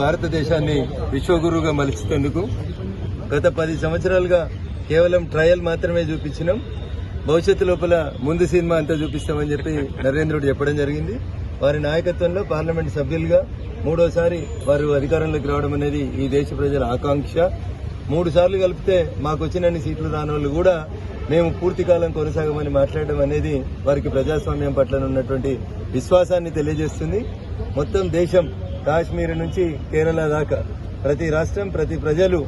భారతదేశాన్ని విశ్వగురువుగా మలిచేందుకు గత పది సంవత్సరాలుగా కేవలం ట్రయల్ మాత్రమే చూపించినాం. భవిష్యత్తు లోపల ముందు సినిమా అంతా చూపిస్తామని చెప్పి నరేంద్రుడు చెప్పడం జరిగింది. వారి నాయకత్వంలో పార్లమెంట్ సభ్యులుగా మూడోసారి వారు అధికారంలోకి రావడం అనేది ఈ దేశ ప్రజల ఆకాంక్ష. మూడు సార్లు కలిపితే మాకు వచ్చినన్ని సీట్లు రాని వాళ్ళు కూడా మేము పూర్తి కాలం కొనసాగమని మాట్లాడడం అనేది వారికి ప్రజాస్వామ్యం పట్ల ఉన్నటువంటి విశ్వాసాన్ని తెలియజేస్తుంది. మొత్తం దేశం కాశ్మీర్ నుంచి కేరళ దాకా ప్రతి రాష్ట్రం ప్రతి ప్రజలు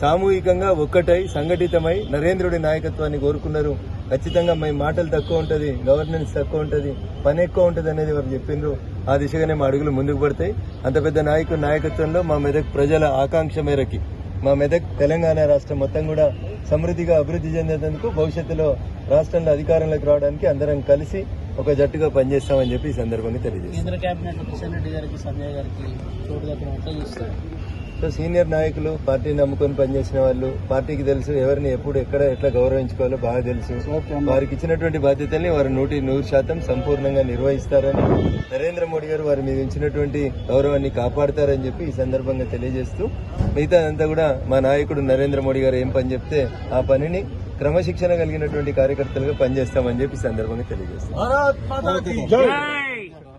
సామూహికంగా ఒక్కటై సంఘటితమై నరేంద్రుడి నాయకత్వాన్ని కోరుకున్నారు. ఖచ్చితంగా మీ మాటలు తక్కువ ఉంటుంది గవర్నెన్స్ తక్కువ ఉంటుంది పని ఎక్కువ ఉంటుంది అనేది వారు చెప్పిండ్రు. ఆ దిశగానే మా అడుగులు ముందుకు పడతాయి. అంత పెద్ద నాయకుడి నాయకత్వంలో మా మెదక్ ప్రజల ఆకాంక్ష మేరకి మా మెదక్ తెలంగాణ రాష్ట్రం మొత్తం కూడా సమృద్ధిగా అభివృద్ధి చెందేందుకు భవిష్యత్తులో రాష్ట్రంలో అధికారంలోకి రావడానికి అందరం కలిసి ఒక జట్టుగా పనిచేస్తామని చెప్పి ఈ సందర్భంగా తెలియజేస్తాం కేంద్ర కేబినెట్ కిషన్ రెడ్డి గారికి సంజయ్ గారికి చోటు దగ్గర ఎట్లా చూస్తారు. సో సీనియర్ నాయకులు పార్టీని నమ్ముకొని పనిచేసిన వాళ్ళు పార్టీకి తెలుసు ఎవరిని ఎప్పుడు ఎక్కడ ఎట్లా గౌరవించుకోవాలో బాగా తెలుసు. వారికి ఇచ్చినటువంటి బాధ్యతల్ని వారు నూటి నూరు శాతం సంపూర్ణంగా నిర్వహిస్తారని నరేంద్ర మోడీ గారు వారి మీద ఇచ్చినటువంటి గౌరవాన్ని కాపాడతారని చెప్పి ఈ సందర్భంగా తెలియజేస్తూ మిగతా అంతా కూడా మా నాయకుడు నరేంద్ర మోడీ గారు ఏం పని చెప్తే ఆ పనిని క్రమశిక్షణ కలిగినటువంటి కార్యకర్తలుగా పనిచేస్తామని చెప్పి ఈ సందర్భంగా తెలియజేస్తాం